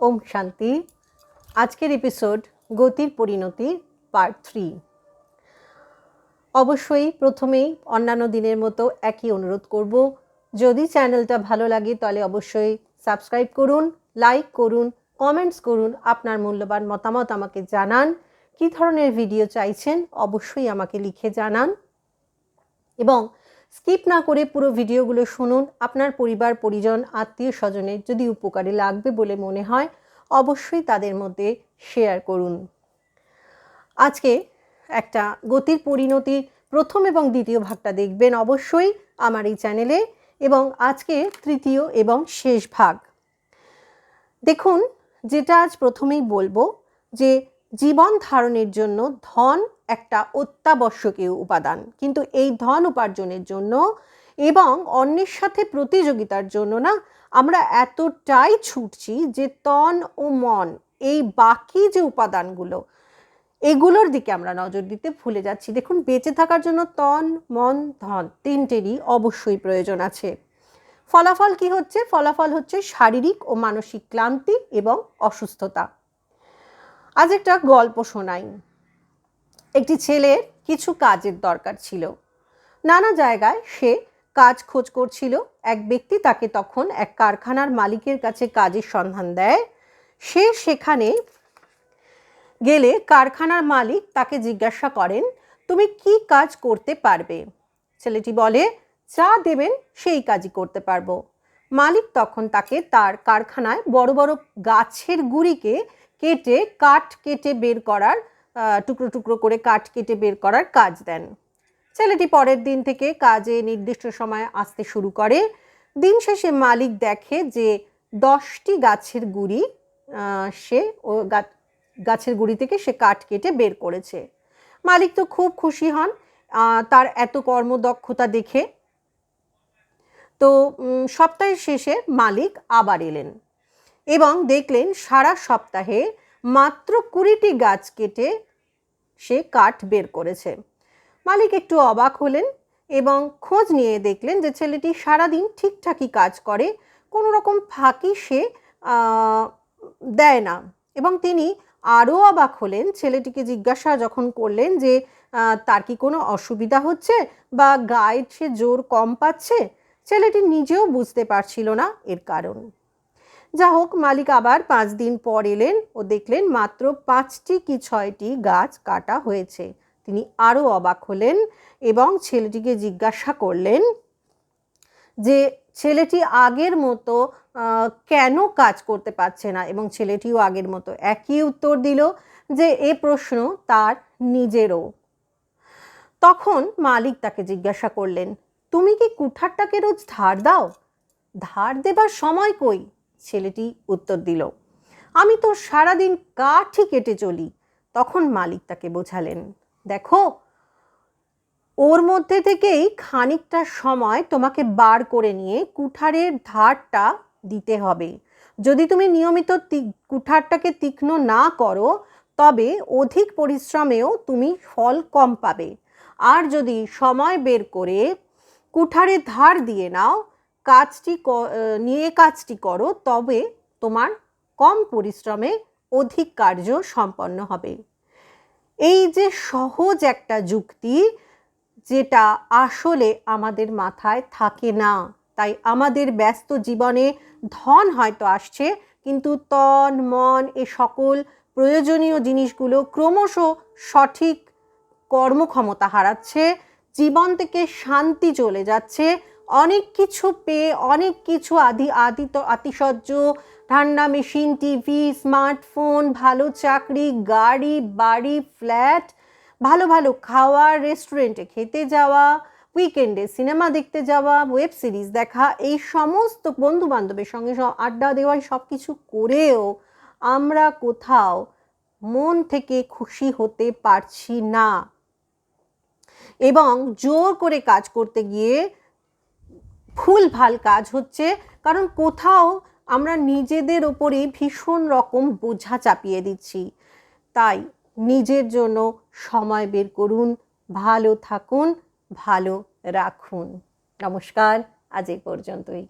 ওম শান্তি। আজকের এপিসোড গতির পরিণতি পার্ট থ্রি অবশ্যই প্রথমেই অন্যান্য দিনের মতো একই অনুরোধ করব। যদি চ্যানেলটা ভালো লাগে তাহলে অবশ্যই সাবস্ক্রাইব করুন লাইক করুন কমেন্টস করুন, আপনার মূল্যবান মতামত আমাকে জানান। কী ধরনের ভিডিও চাইছেন অবশ্যই আমাকে লিখে জানান। এবং স্কিপ না করে পুরো ভিডিওগুলো শুনুন। আপনার পরিবার, পরিজন, আত্মীয় স্বজনের যদি উপকারে লাগবে বলে মনে হয়, অবশ্যই তাদের মধ্যে শেয়ার করুন। আজকে একটা গতির পরিণতির প্রথম এবং দ্বিতীয় ভাগটা দেখবেন অবশ্যই আমার এই চ্যানেলে এবং আজকে তৃতীয় এবং শেষ ভাগ। দেখুন, যেটা আজ প্রথমেই বলব যে জীবন ধারণের জন্য ধন একটা অত্যাবশ্যকীয় উপাদান। কিন্তু এই ধন উপার্জনের জন্য এবং অন্যের সাথে প্রতিযোগিতার জন্য না, আমরা এতটাই ছুটছি যে তন ও মন, এই বাকি যে উপাদানগুলো, এগুলোর দিকে আমরা নজর দিতে ভুলে যাচ্ছি। দেখুন, বেঁচে থাকার জন্য তন, মন, ধন তিনটেরই অবশ্যই প্রয়োজন আছে। ফলাফল কি হচ্ছে? ফলাফল হচ্ছে শারীরিক ও মানসিক ক্লান্তি এবং অসুস্থতা। আজ একটা গল্প শোনাই। একটি ছেলের কিছু কাজের দরকার ছিল। নানা জায়গায় সে কাজ খোঁজ করছিল। এক ব্যক্তি তাকে তখন এক কারখানার মালিকের কাছে কাজের সন্ধান দেয়। সে সেখানে গেলে কারখানার মালিক তাকে জিজ্ঞাসা করেন, তুমি কি কাজ করতে পারবে? ছেলেটি বলে, যা দেবেন সেই কাজই করতে পারব। মালিক তখন তাকে তার কারখানায় বড় বড় গাছের গুড়িকে কেটে কাঠ কেটে বের করার টুকরো টুকরো করে কাঠ কেটে বের করার কাজ দেন। ছেলেটি পরের দিন থেকে কাজে নির্দিষ্ট সময় আসতে শুরু করে। দিন শেষে মালিক দেখে যে দশটি গাছের গুড়ি সে ও গাছের গুড়ি থেকে সে কাঠ কেটে বের করেছে। মালিক তো খুব খুশি হন তার এত কর্মদক্ষতা দেখে। তো সপ্তাহের শেষে মালিক আবার এলেন এবং দেখলেন সারা সপ্তাহে মাত্র কুড়িটি গাছ কেটে সে কাঠ বের করেছে। মালিক একটু অবাক হলেন এবং খোঁজ নিয়ে দেখলেন যে ছেলেটি সারাদিন ঠিকঠাকই কাজ করে কোনো রকম ফাঁকি সে দেয় না। এবং তিনি আরও অবাক হলেন ছেলেটিকে জিজ্ঞাসা যখন করলেন যে তার কি কোনো অসুবিধা হচ্ছে বা গায়ে সে জোর কম পাচ্ছে? ছেলেটি নিজেও বুঝতে পারছিল না এর কারণ। যা হোক, মালিক আবার পাঁচ দিন পর এলেন ও দেখলেন মাত্র পাঁচটি কি ছয়টি গাছ কাটা হয়েছে। তিনি আরও অবাক হলেন এবং ছেলেটিকে জিজ্ঞাসা করলেন যে, ছেলেটি আগের মতো কেন কাজ করতে পারছে না? এবং ছেলেটিও আগের মতো একই উত্তর দিল যে, এ প্রশ্ন তার নিজেরও। তখন মালিক তাকে জিজ্ঞাসা করলেন, তুমি কি কুঠারটাকে রোজ ধার দাও? ধার দেবার সময় কই? ছেলেটি উত্তর দিল, আমি তো সারাদিন কাঠই কেটে চলি। তখন মালিক তাকে বোঝালেন, দেখো, ওর মধ্যে থেকেই খানিকটা সময় তোমাকে বার করে নিয়ে কুঠারের ধারটা দিতে হবে। যদি তুমি নিয়মিত কুঠারটাকে তীক্ষ্ণ না করো, তবে অধিক পরিশ্রমেও তুমি ফল কম পাবে। আর যদি সময় বের করে কুঠারে ধার দিয়ে নাও কাজটি নিয়ে কাজটি করো, তবে তোমার কম পরিশ্রমে অধিক কার্য সম্পন্ন হবে। এই যে সহজ একটা যুক্তি, যেটা আসলে আমাদের মাথায় থাকে না, তাই আমাদের ব্যস্ত জীবনে ধন হয়তো আসছে, কিন্তু তন, মন এ সকল প্রয়োজনীয় জিনিসগুলো ক্রমশ সঠিক কর্মক্ষমতা হারাচ্ছে, জীবন থেকে শান্তি চলে যাচ্ছে অনেক কিছু পেয়ে, অনেক কিছু আদি আদি আতিশয্য ঠান্ডা মেশিন, টিভি, স্মার্টফোন, ভালো চাকরি, গাড়ি, বাড়ি, ফ্ল্যাট, ভালো ভালো খাওয়া, রেস্টুরেন্টে খেতে যাওয়া, উইকেন্ডে সিনেমা দেখতে যাওয়া, ওয়েব সিরিজ দেখা, এই সমস্ত বন্ধু বান্ধবের সঙ্গে আড্ডা দেওয়া সব কিছু করেও আমরা কোথাও মন থেকে খুশি হতে পারছি না। এবং জোর করে কাজ করতে গিয়ে ভুল ভালো কাজ হচ্ছে, কারণ কোথাও আমরা নিজেদের ওপরেই ভীষণ রকম বোঝা চাপিয়ে দিচ্ছি। তাই নিজের জন্য সময় বের করুন, ভালো থাকুন, ভালো রাখুন। নমস্কার, আজ এই পর্যন্তই।